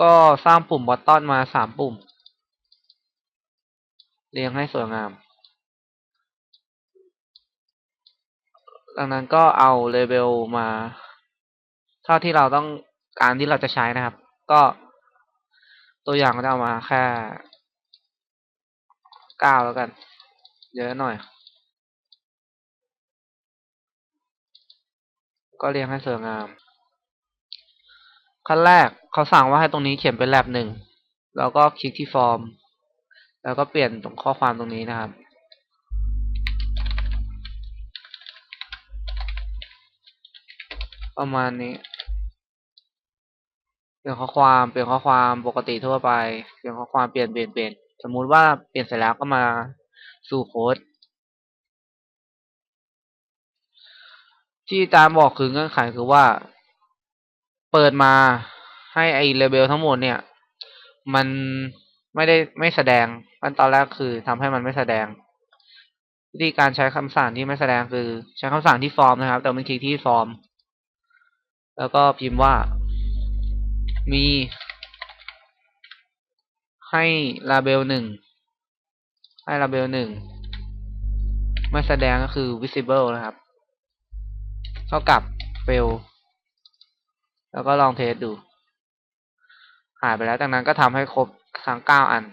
ก็สร้างปุ่มบอตตอนมาสามปุ่ม เรียงให้สวยงาม ดังนั้นก็เอาเลเบลมา เท่าที่เราต้องการที่เราจะใช้นะครับ ก็ตัวอย่างก็จะเอามาแค่เก้าแล้วกัน เยอะหน่อย ก็เรียงให้สวยงาม ขั้นแรกเขาสั่งว่าให้ตรงนี้เขียนเป็นแลบหนึ่งแล้วก็คลิกที่ฟอร์ม แล้วก็เปลี่ยนตรงข้อความตรงนี้นะครับ ประมาณนี้เปลี่ยนข้อความเปลี่ยนข้อความปกติทั่วไปเปลี่ยนข้อความเปลี่ยนเปลี่ยนเปลี่ยนสมมุติว่าเปลี่ยนเสร็จแล้วก็มาสู่โค้ดที่อาจารย์บอกคือเงื่อนไขคือว่า เปิดมาให้ไอเลเบลทั้งหมดเนี่ย มันไม่ได้ไม่แสดงขั้นตอนแรกคือทำให้มันไม่แสดง วิธีการใช้คำสั่งที่ไม่แสดงคือใช้คำสั่งที่ฟอร์มนะครับ แต่มันคลิกที่ฟอร์ม แล้วก็พิมพ์ว่ามีให้ลาเบลหนึ่งให้ลาเบลหนึ่งไม่แสดงก็คือ visible นะครับ เท่ากับ fail แล้วก็ลองเทสดู หายไปแล้วจากนั้นก็ทำให้ครบทั้งเก้าอัน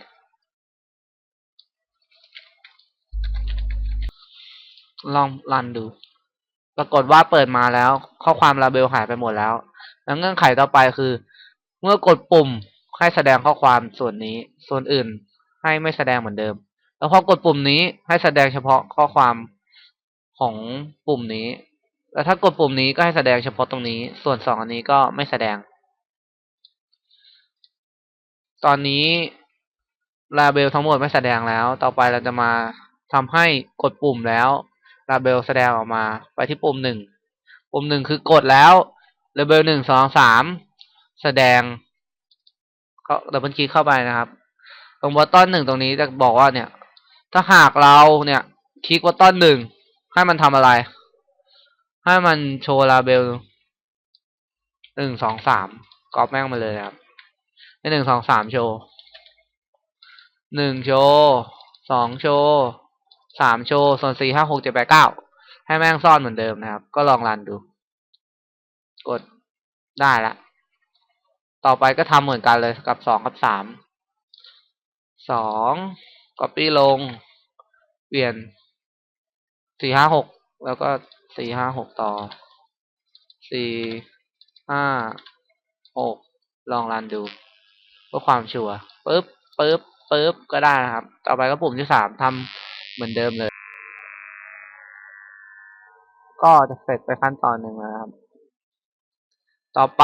ลองรันดู ปรากฏว่าเปิดมาแล้ว ข้อความลาเบลหายไปหมดแล้ว แล้วเงื่อนไขต่อไปคือ เมื่อกดปุ่มให้แสดงข้อความส่วนนี้ ส่วนอื่นให้ไม่แสดงเหมือนเดิม แล้วพอกดปุ่มนี้ให้แสดงเฉพาะข้อความของปุ่มนี้ แล้วถ้ากดปุ่มนี้ก็ให้แสดงเฉพาะตรงนี้ ส่วนสองอันนี้ก็ไม่แสดง ตอนนี้ลาเบลทั้งหมดไม่แสดงแล้ว ต่อไปเราจะมาทำให้กดปุ่มแล้วลาเบลแสดงออกมาไปที่ปุ่มหนึ่งปุ่มหนึ่งคือกดแล้วลาเบลหนึ่งสองสามแสดงก็ดับเบิลคลิกเข้าไปนะครับ ตรงบัตตอนหนึ่งตรงนี้จะบอกว่าเนี่ย ถ้าหากเราเนี่ยคลิกบัตตอนหนึ่งให้มันทำอะไร ให้มันโชว์ลาเบลหนึ่งสองสามกรอบแม่งมาเลยครับในหนึ่งสองสามโชว์หนึ่งโชว์สองโชว์สามโชว์ส่วนสี่ห้าหกเจ็ดแปดเก้าให้แม่งซ่อนเหมือนเดิมนะครับ ก็ลองรันดู กดได้ละ ต่อไปก็ทำเหมือนกันเลยกับสองกับสามสอง copy ลง เปลี่ยนสี่ห้าหกแล้วก็ สี่ห้าหกต่อสี่ห้าหกลองรันดูเพื่อความชัวร์ปึ๊บปึ๊บปึ๊บก็ได้นะครับ ต่อไปก็ปุ่มที่สามทำเหมือนเดิมเลย ก็จะเสร็จไปขั้นตอนหนึ่งนะครับ ต่อไป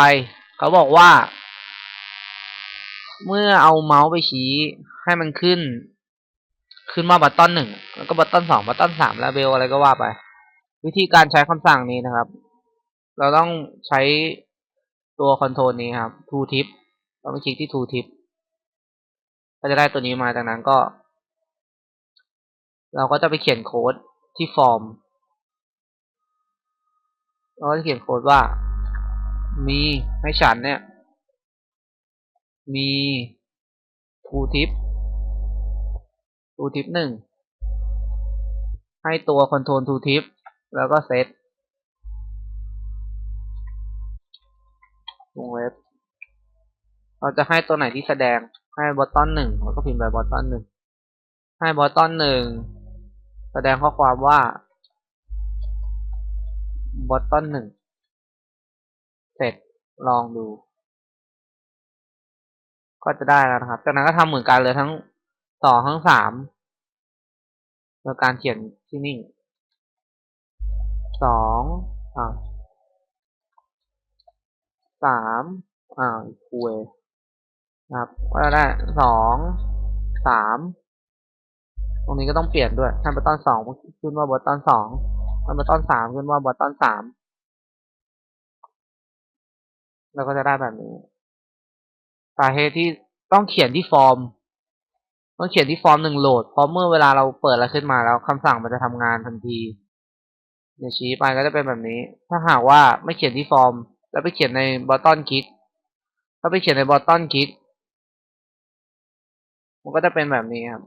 เขาบอกว่า เมื่อเอาเมาส์ไปชี้ให้มันขึ้น ขึ้นมาบัตตอนหนึ่งแล้วก็บัตตอนสองบัตตอนสามแล้วเบลอะไรก็ว่าไป วิธีการใช้คำสั่งนี้นะครับ เราต้องใช้ตัวคอนโทรลนี้ครับ to tip เราไปคลิกที่ to tip ก็จะได้ตัวนี้มาจากนั้นก็ เราก็จะไปเขียนโค้ดที่ฟอร์มเราก็จะเขียนโค้ดว่า มีให้ฉันเนี่ย มี to tip to tip หนึ่งให้ตัวคอนโทรล to tip แล้วก็เซตวงเล็บเราจะให้ตัวไหนที่แสดงให้บอตตอนหนึ่งเราก็พิมพ์ไปบอตตอนหนึ่งให้บอตตอนหนึ่งแสดงข้อความว่าบอตตอนหนึ่งเสร็จลองดู ก็จะได้แล้วนะครับ จากนั้นก็ทำเหมือนกันเลยทั้งสองทั้งสามโดยการเขียนที่นี่ สองอ่าสามอ่าคุยนะครับก็จะได้สองสามตรงนี้ก็ต้องเปลี่ยนด้วยให้บัตตอนสองขึ้นว่าบัตตอนสองให้บัตตอนสามขึ้นว่าบัตตอนสามแล้วก็จะได้แบบนี้สาเหตุที่ต้องเขียนที่ฟอร์มต้องเขียนที่ฟอร์มหนึ่งโหลดเพราะเมื่อเวลาเราเปิดอะไรขึ้นมาแล้วคำสั่งมันจะทำงานทันที เดี๋ยวชี้ไปก็จะเป็นแบบนี้ ถ้าหากว่าไม่เขียนที่ฟอร์ม แล้วไปเขียนในบัตตอนคลิกถ้าไปเขียนในบอตตอนคลิกมันก็จะเป็นแบบนี้ครับ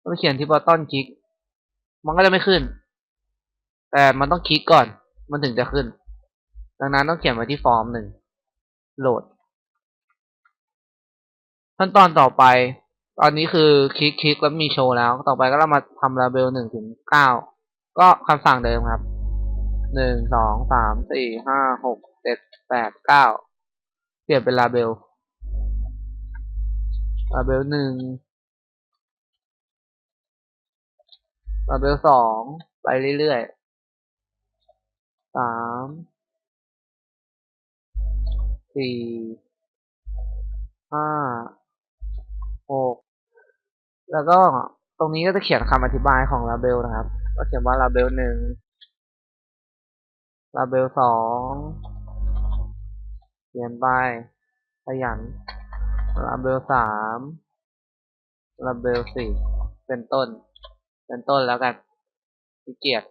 ถ้าไปเขียนที่บอตตอนคลิกมันก็จะไม่ขึ้น แต่มันต้องคลิกก่อน มันถึงจะขึ้น ดังนั้นต้องเขียนไว้ที่ฟอร์มหนึ่งโหลด ขั้นตอนต่อไป ตอนนี้คือคลิกคลิกแล้วมีโชว์แล้ว ต่อไปก็เรามาทำลาเบลหนึ่งถึงเก้าก็คำสั่งเดิมครับหนึ่งสองสามสี่ห้าหกเจ็ดแปดเก้าเปลี่ยนเป็นลาเบลลาเบลหนึ่งลาเบลสองไปเรื่อยๆสามสี่ห้าหก แล้วก็ตรงนี้ก็จะเขียนคำอธิบายของลาเบลนะครับ ก็เขียนว่าลาเบลหนึ่งลาเบลสองเขียนไปขยันลาเบลสามลาเบลสี่เป็นต้น เป็นต้นแล้วกันขี้เกียจ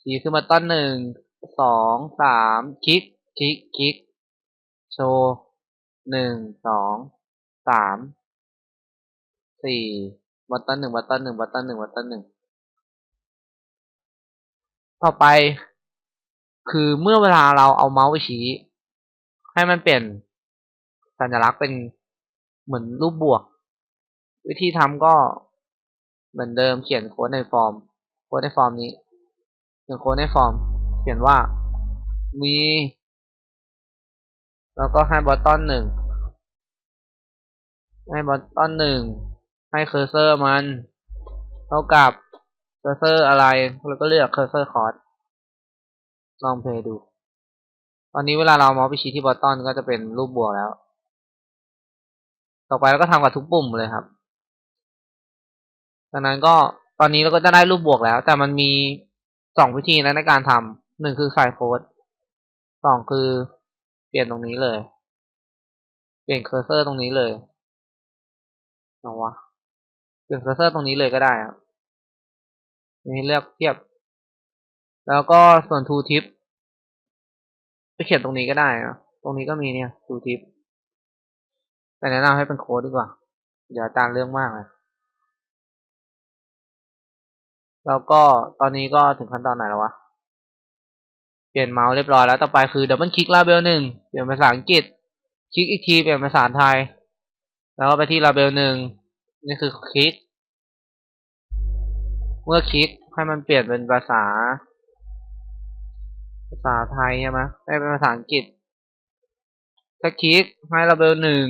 ชี้ขึ้นมาต้นหนึ่ง สอง สาม คลิก คลิก คลิก โชว์หนึ่ง สอง สาม สี่บัตตันหนึ่งบัตตันหนึ่งบัตตันหนึ่งบัตตันหนึ่งต่อไป คือเมื่อเวลาเราเอาเมาส์ไปชี้ ให้มันเปลี่ยนสัญลักษณ์เป็นเหมือนรูปบวก วิธีทำก็เหมือนเดิมเขียนโค้ดในฟอร์ม โค้ดในฟอร์มนี้เขียนโค้ดในฟอร์ม เขียนว่ามี แล้วก็ให้บัตตันหนึ่งให้บัตตันหนึ่ง ให้เคอร์เซอร์มัน เท่ากับเคอร์เซอร์อะไร แล้วก็เลือกเคอร์เซอร์คอร์สลองเพลย์ดู ตอนนี้เวลาเราเมาส์ไปชี้ที่บอตตอนก็จะเป็นรูปบวกแล้ว ต่อไปเราก็ทำกับทุกปุ่มเลยครับดังนั้นก็ตอนนี้เราก็จะได้รูปบวกแล้ว แต่มันมีสองวิธีนะในการทำหนึ่งคือใส่โค้ดสองคือเปลี่ยนตรงนี้เลย เปลี่ยนเคอร์เซอร์ตรงนี้เลยเอาวะ เปลี่ยนเคอร์เซอร์ตรงนี้เลยก็ได้ครับนี่เลือกเทียบ แล้วก็ส่วนทูทิปไปเขียนตรงนี้ก็ได้นะตรงนี้ก็มีเนี่ยทูทิปแต่แนะนำให้เป็นโค้ดดีกว่า เดี๋ยวอาจารย์เรื่องมากเลยแล้วก็ตอนนี้ก็ถึงขั้นตอนไหนแล้ววะ เปลี่ยนเมาส์เรียบร้อยแล้ว ต่อไปคือดับเบิลคลิกลาเบลหนึ่งเปลี่ยนภาษาอังกฤษ คลิกอีกทีเปลี่ยนภาษาไทย แล้วก็ไปที่ลาเบลหนึ่ง นี่คือคลิก เมื่อคลิกให้มันเปลี่ยนเป็นภาษา ภาษาไทยใช่ไหมไม่เป็นภาษาอังกฤษ ถ้าคลิกให้ลาเบลหนึ่ง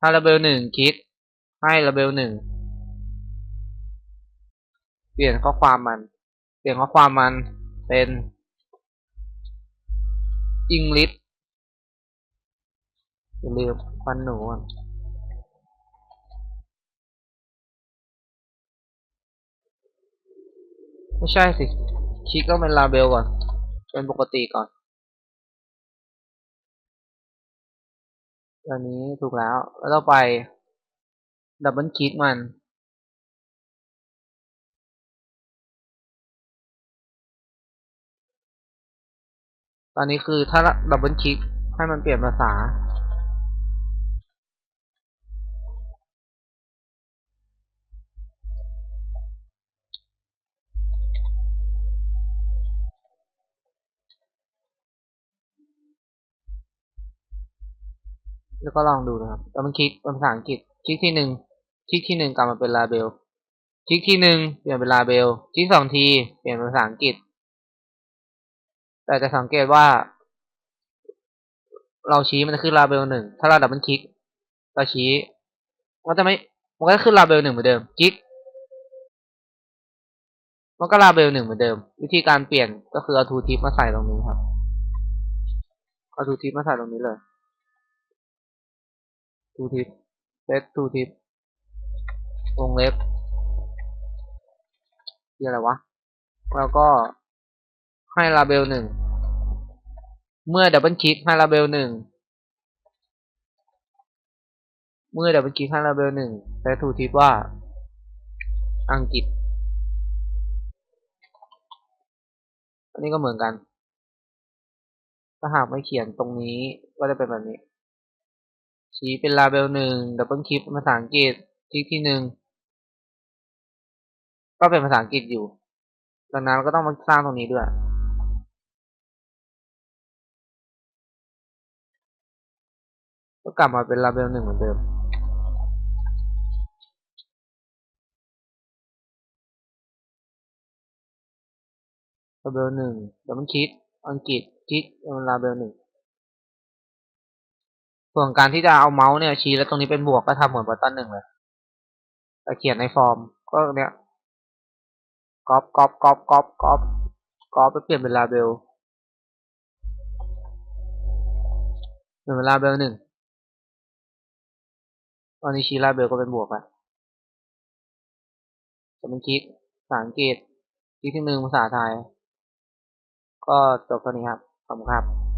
ถ้าลาเบลหนึ่งคลิก ให้ลาเบลหนึ่ง เปลี่ยนข้อความมัน เปลี่ยนข้อความมันเป็น English อย่าลืมฟันหนูก่อน ไม่ใช่สิคลิกต้องเป็นลาเบลก่อน เป็นปกติก่อนอันนี้ถูกแล้ว แล้วต่อไปดับเบิลคลิกมันตอนนี้คือถ้าดับเบิลคลิกให้มันเปลี่ยนภาษา แล้วก็ลองดูนะครับแล้วมันคลิกเป็นภาษาอังกฤษ คลิกที่หนึ่งคลิกที่หนึ่งกลับมาเป็นลาเบล คลิกที่หนึ่งเปลี่ยนเป็นลาเบล คลิกสองทีเปลี่ยนเป็นภาษาอังกฤษ แต่จะสังเกตว่า เราชี้มันจะขึ้นลาเบลหนึ่ง ถ้าเราดับเบิลคลิก เราชี้มันจะไม่ มันก็ขึ้นลาเบลหนึ่งเหมือนเดิม คลิก มันก็ลาเบลหนึ่งเหมือนเดิม วิธีการเปลี่ยนก็คือเอาทูทิปมาใส่ตรงนี้ครับ เอาทูทิปมาใส่ตรงนี้เลย ทูทิปเซตทูทิปวงเล็บที่อะไรวะ แล้วก็ให้ลาเบลหนึ่ง เมื่อดับเบิลคลิกให้ลาเบลหนึ่ง เมื่อดับเบิลคลิกให้ลาเบลหนึ่งเซตทูทิปว่า อังกฤษ อันนี้ก็เหมือนกัน ถ้าหากไม่เขียนตรงนี้ก็จะเป็นแบบนี้ ชี้เป็นลาเบลหนึ่งดับเบิลคลิกภาษาอังกฤษคลิกที่หนึ่งก็เป็นภาษาอังกฤษอยู่ดังนั้นเราก็ต้องมาสร้างตรงนี้ด้วยก็กลับมาเป็นลาเบลหนึ่งเหมือนเดิม ลาเบลหนึ่งดี๋ยวมันคลิกอังกฤษคลิกลาเบลหนึ่ง ส่วนการที่จะเอาเมาส์เนี่ยชี้แล้วตรงนี้เป็นบวกก็ทำเหมือนบัตตันหนึ่งเลยแต่เขียนในฟอร์มก็เนี้ยก๊อปก๊อปก๊อปก๊อปก๊อปก๊อปไปเปลี่ยนเป็นลาเบลเปลี่ยนเป็นลาเบลหนึ่งตอนนี้ชี้ลาเบลก็เป็นบวกแล้วจะเป็นคลิกภาษาอังกฤษคลิกที่หนึ่งภาษาไทย ก็จบเท่านี้ครับขอบคุณครับ